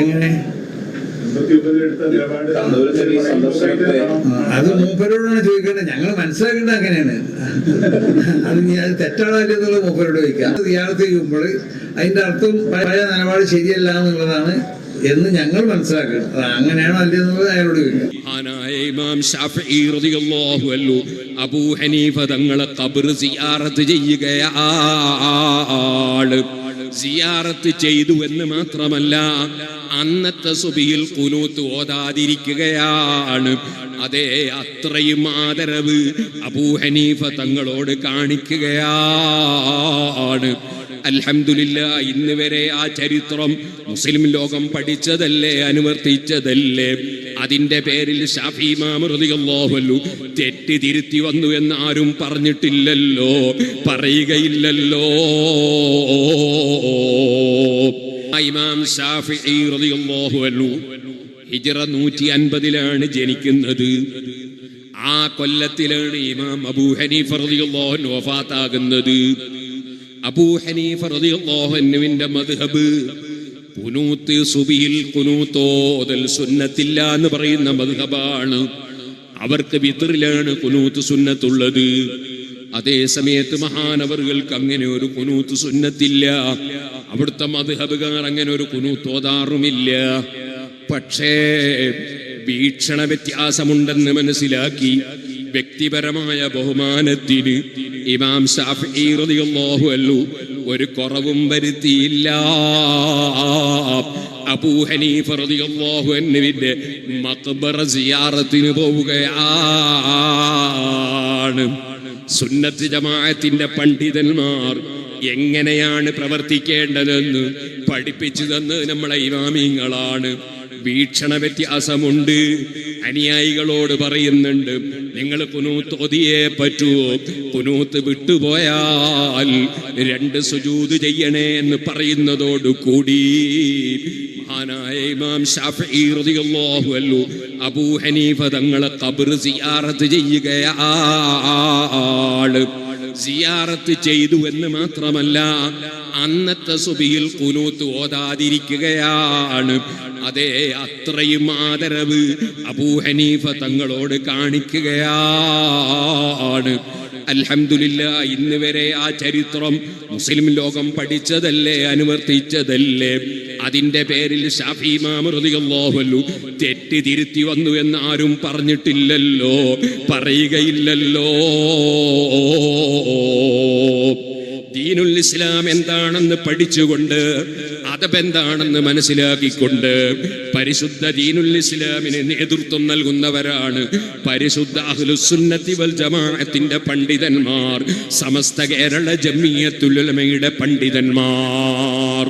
എങ്ങനെ? അത് മൂപ്പരോടാണ് ചോദിക്കേണ്ടത്. ഞങ്ങൾ മനസ്സിലാക്കേണ്ടത് അങ്ങനെയാണ്. അത് നീ അത് തെറ്റാണോ എന്നുള്ളത് മൂപ്പരോട് ചോദിക്കാം. അത് ഇയാളത്ത് ചെയ്യുമ്പോൾ അതിന്റെ അർത്ഥം പഴയ നിലപാട് ശരിയല്ല എന്നുള്ളതാണ് എന്ന് ഞങ്ങൾ മനസ്സിലാക്കണം അത് അങ്ങനെയാണോ അല്ലേ എന്നുള്ളത് അയാളോട് ചോദിക്കാം. ഇമാം ഷാഫിഈ റളിയല്ലാഹു അൻഹു അബൂ ഹനീഫ തങ്ങളെ ഖബർ സിയാറത്ത് ചെയ്യുകയാണ് സിയാറത്ത് ചെയ്തു എന്ന് മാത്രമല്ല അന്നത്തെ സുബിയിൽ കുനൂത്ത് ഓതാതിരിക്കുകയാണ്. അതേ അത്രയും ആദരവ് അബൂഹനീഫ തങ്ങളോട് കാണിക്കുകയാണ്. അൽഹംദുലില്ല ഇന്ന് വരെ ആ ചരിത്രം മുസ്ലിം ലോകം പഠിച്ചതല്ലേ അനുവർത്തിച്ചതല്ലേ? അതിന്റെ പേരിൽ ഷാഫി തെറ്റ് തിരുത്തി വന്നു എന്ന് ആരും പറഞ്ഞിട്ടില്ലല്ലോ പറയുകയില്ലല്ലോ. ഇമാം ഷാഫി ഹിജ്റ നൂറ്റി അൻപതിലാണ് ജനിക്കുന്നത്. ആ കൊല്ലത്തിലാണ് ഇമാം അബൂ ഹനീഫ റളിയല്ലാഹു വഫാത്താകുന്നത്. അബൂ ഹനീഫ റളിയല്ലാഹു അൻഹുവിന്റെ മദ്ഹബ്. കുനൂത്ത് സുബിയിൽ കുനൂത്തോതൽ സുന്നത്തില്ല എന്ന് പറയുന്ന മദ്ഹബാണ്. അവർക്ക് വിത്രിലാണ് കുനൂത്ത് സുന്നത്തുള്ളത്. അതേ സമയത്ത് മഹാനവറുകൾക്ക് അങ്ങനെ ഒരു കുനൂത്ത് സുന്നത്തില്ല. അവിടുത്തെ മദ്ഹബുകാർ അങ്ങനെ ഒരു കുനൂത്തോതാറുമില്ല പക്ഷേ വീക്ഷണ വ്യത്യാസമുണ്ടെന്ന് മനസ്സിലാക്കി വ്യക്തിപരമായ ബഹുമാനത്തിന് ഇമാം ഷാഫി റളിയല്ലാഹു അൻഹു ഒരു കുറവും വരുത്തിയില്ല. അബൂ ഹനീഫ റളിയല്ലാഹു അൻഹുവിന്റെ മഖ്ബറ സിയാറത്തിന് പോവുകയാണ്. സുന്നത്ത് ജമാഅത്തിന്റെ പണ്ഡിതന്മാർ എങ്ങനെയാണ് പ്രവർത്തിക്കേണ്ടതെന്ന് പഠിപ്പിച്ചു തന്ന് നമ്മളെ ഇമാമിങ്ങളാണ്. വീക്ഷണ വ്യത്യാസമുണ്ട്. അനുയായികളോട് പറയുന്നുണ്ട് നിങ്ങൾ കുനൂത്ത് ഒതിയേ പറ്റുമോ കുനൂത്ത് വിട്ടുപോയാൽ രണ്ട് സുജൂത് ചെയ്യണേ എന്ന് പറയുന്നതോട് കൂടി മഹാനായ ഇമാം ഷാഫി റളിയല്ലാഹു അൻഹു അബൂ ഹനീഫ തങ്ങളെ ഖബർ സിയാറത്ത് ചെയ്യുകയാണ്. സിയാറത്ത് ചെയ്തു എന്ന് മാത്രമല്ല അന്നത്തെ സുബിയിൽ കുനൂത്ത് ഓതാതിരിക്കുകയാണ്. അതേ അത്രയും ആദരവ് അബൂഹനീഫ തങ്ങളോട് കാണിക്കുകയാണ്. അൽഹംദുലില്ല ഇന്ന് വരെ ആ ചരിത്രം മുസ്ലിം ലോകം പഠിച്ചതല്ലേ അനുവർത്തിച്ചതല്ലേ? അതിന്റെ പേരിൽ ഷാഫി തെറ്റ് തിരുത്തി വന്നു എന്ന് ആരും പറഞ്ഞിട്ടില്ലല്ലോ പറയുകയില്ലല്ലോ. ദീനുൽ ഇസ്ലാം എന്താണെന്ന് പഠിച്ചുകൊണ്ട് അതെന്താണെന്ന് മനസ്സിലാക്കിക്കൊണ്ട് പരിശുദ്ധ ദീനുൽ ഇസ്ലാമിന് നേതൃത്വം നൽകുന്നവരാണ് പരിശുദ്ധ അഹ്ലുസുന്നത്തി വൽ ജമാഅത്തിന്റെ പണ്ഡിതന്മാർ സമസ്ത കേരള ജമിയത്തുലമയുടെ പണ്ഡിതന്മാർ.